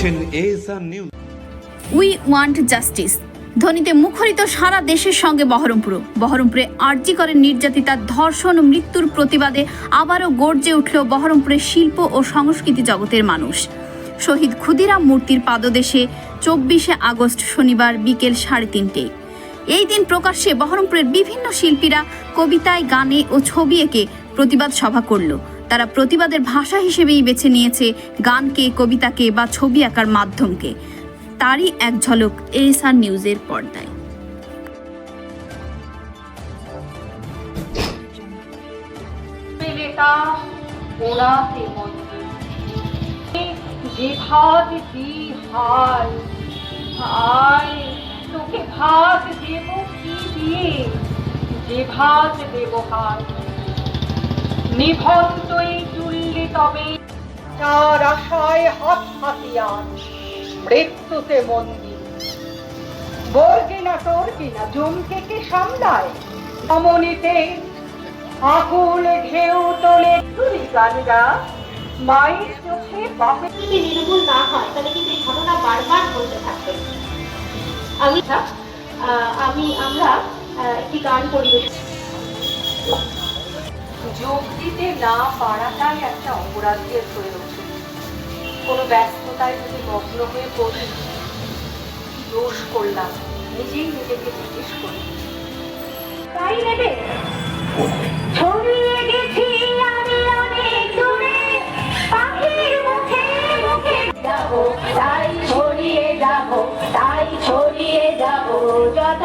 দেখছেন news. We want justice ধ্বনিতে মুখরিত সারা দেশের সঙ্গে বহরমপুর। বহরমপুরে আর্জি করেন নির্যাতিতার ধর্ষণ ও মৃত্যুর প্রতিবাদে আবারও গর্জে উঠল বহরমপুরের শিল্প ও সংস্কৃতি জগতের মানুষ। শহীদ ক্ষুদিরাম মূর্তির পাদদেশে চব্বিশে আগস্ট শনিবার বিকেল সাড়ে তিনটে। এই দিন প্রকাশ্যে বহরমপুরের বিভিন্ন শিল্পীরা কবিতায়, গানে ও ছবি এঁকে প্রতিবাদ সভা করল। তারা প্রতিবাদের ভাষা হিসেবেই বেছে নিয়েছে গানকে, কবিতাকে বা ছবি আঁকার মাধ্যমকে। তারই এক ঝলক এএসআর নিউজের পর্দায়। ভাত দেব কি দিয়ে? যে ভাত দেব নিভন্তই চুল্লি তবে চার আশায় হাত হাতিয়ার মৃত্যুতে মন্দির বর্গে না টর্গে না জমকে কে সামলায়? অমনিতে আকুল ঢেউ তোলে। তুলি গানরা মায়ের চোখে বাপের যদি নির্মূল না হয় তাহলে কিন্তু এই ঘটনা বারবার ঘটতে থাকবে। আমি আহ, আমি আমরা একটি গান পরিবেশন যোগ দিতে না পারাটাই একটা অপরাধের প্রয়োজন। কোনো ব্যস্ততায় যদি মগ্ন হয়ে পড়ি, দোষ করলাম, নিজেই নিজেকে জিজ্ঞেস করি। তাই নেবে ছড়িয়ে যাব, তাই ছড়িয়ে যাব, যত